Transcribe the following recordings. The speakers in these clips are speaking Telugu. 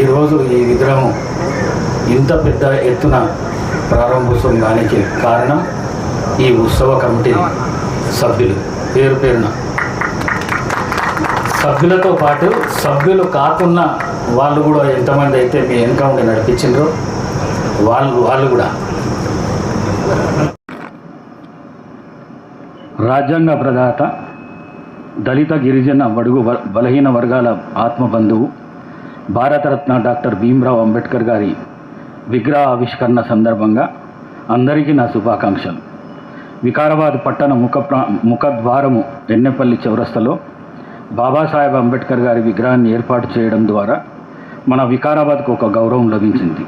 ఈరోజు ఈ విగ్రహం ఇంత పెద్ద ఎత్తున ప్రారంభోత్సవం కానికి కారణం ఈ ఉత్సవ కమిటీ సభ్యులు. పేరు పేరున. సభ్యులతో పాటు సభ్యులు కాకున్న వాళ్ళు కూడా ఎంతమంది అయితే మీ ఎన్కౌంటర్ నడిపించిండ్రో వాళ్ళు వాళ్ళు కూడా. రాజ్యాంగ ప్రదాత దళిత గిరిజన బడుగు బలహీన వర్గాల ఆత్మబంధువు భారతరత్న డాక్టర్ భీమ్రావ్ అంబేద్కర్ గారి విగ్రహ ఆవిష్కరణ సందర్భంగా అందరికీ నా శుభాకాంక్షలు. వికారాబాద్ పట్టణ ముఖ ప్రా- ముఖద్వారము ఎన్నెపల్లి చౌరస్తలో బాబాసాహెబ్ అంబేద్కర్ గారి విగ్రహాన్ని ఏర్పాటు చేయడం ద్వారా మన వికారాబాద్కు ఒక గౌరవం లభించింది.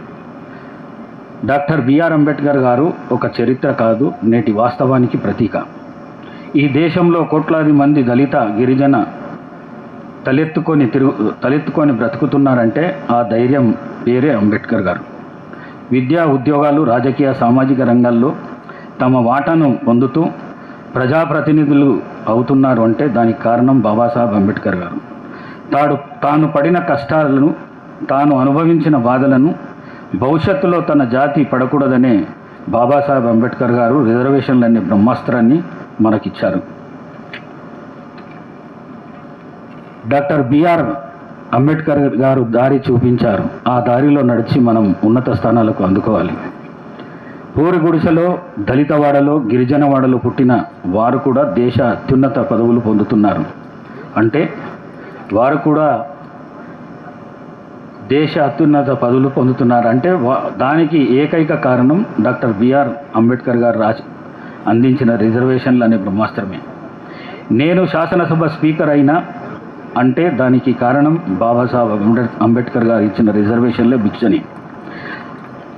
డాక్టర్ బిఆర్ అంబేద్కర్ గారు ఒక చరిత్ర కాదు నేటి వాస్తవానికి ప్రతీక. ఈ దేశంలో కోట్లాది మంది దళిత గిరిజన తలెత్తుకొని తిరుగు తలెత్తుకొని బ్రతుకుతున్నారంటే ఆ ధైర్యం పేరే అంబేద్కర్ గారు. విద్యా ఉద్యోగాలు రాజకీయ సామాజిక రంగాల్లో తమ వాటాను పొందుతూ ప్రజాప్రతినిధులు అవుతున్నారు అంటే దానికి కారణం బాబాసాహెబ్ అంబేద్కర్ గారు. తాడు తాను పడిన కష్టాలను తాను అనుభవించిన బాధలను భవిష్యత్తులో తన జాతి పడకూడదనే బాబాసాహెబ్ అంబేద్కర్ గారు రిజర్వేషన్లనే బ్రహ్మాస్త్రాన్ని మనకిచ్చారు. డాక్టర్ బిఆర్ అంబేద్కర్ గారు దారి చూపించారు. ఆ దారిలో నడిచి మనం ఉన్నత స్థానాలకు అందుకోవాలి. పూరి గుడిసెలో దళితవాడలో గిరిజనవాడలో పుట్టిన వారు కూడా దేశ అత్యున్నత పదవులు పొందుతున్నారు. అంటే వారు కూడా దేశ అత్యున్నత పదవులు పొందుతున్నారు. అంటే వా- దానికి ఏకైక కారణం డాక్టర్ బిఆర్ అంబేద్కర్ గారు రాసి అందించిన రిజర్వేషన్లు అనే బ్రహ్మాస్త్రమే. నేను శాసనసభ స్పీకర్ అయినా అంటే దానికి కారణం బాబాసాహెబ్ అంబేద్కర్ గారు ఇచ్చిన రిజర్వేషన్లే భిక్షని.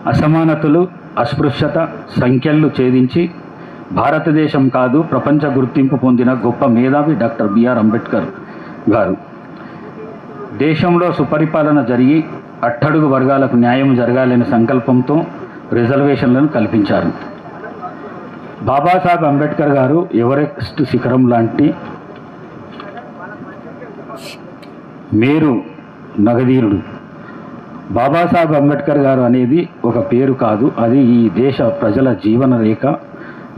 అసమానతలు అస్పృశ్యత సంఖ్యలు ఛేదించి భారతదేశం కాదు ప్రపంచ గుర్తింపు పొందిన గొప్ప మేధావి డాక్టర్ బిఆర్ అంబేద్కర్ గారు. దేశంలో సుపరిపాలన జరిగి అట్టడుగు వర్గాలకు న్యాయం జరగాలనే సంకల్పంతో రిజర్వేషన్లను కల్పించారు. బాబాసాహెబ్ అంబేద్కర్ గారు ఎవరెస్ట్ శిఖరం లాంటి మేరు నగధీరుడు. బాబాసాహెబ్ అంబేద్కర్ గారు అనేది ఒక పేరు కాదు. అది ఈ దేశ ప్రజల జీవన రేఖ.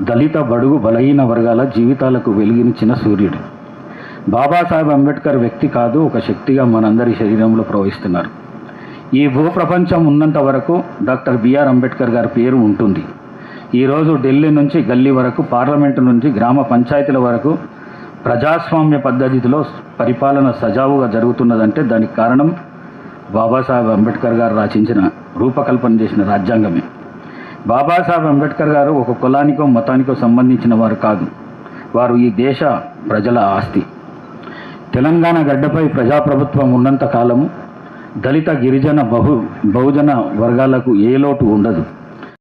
దళిత బడుగు బలహీన వర్గాల జీవితాలకు వెలిగించిన సూర్యుడు. బాబాసాహెబ్ అంబేద్కర్ వ్యక్తి కాదు ఒక శక్తిగా మనందరి శరీరంలో ప్రవహిస్తున్నారు. ఈ భూప్రపంచం ఉన్నంత వరకు డాక్టర్ బిఆర్ అంబేద్కర్ గారి పేరు ఉంటుంది. ఈరోజు ఢిల్లీ నుంచి గల్లీ వరకు పార్లమెంటు నుంచి గ్రామ పంచాయతీల వరకు ప్రజాస్వామ్య పద్ధతిలో పరిపాలన సజావుగా జరుగుతున్నదంటే దానికి కారణం బాబాసాహెబ్ అంబేద్కర్ గారు రచించిన రూపకల్పన చేసిన రాజ్యాంగమే. బాబాసాహెబ్ అంబేద్కర్ గారు ఒక కులానికో మతానికో సంబంధించిన వారు కాదు. వారు ఈ దేశ ప్రజల ఆస్తి. తెలంగాణ గడ్డపై ప్రజాప్రభుత్వం ఉన్నంత కాలము దళిత గిరిజన బహు బహుజన వర్గాలకు ఏ లోటు ఉండదు.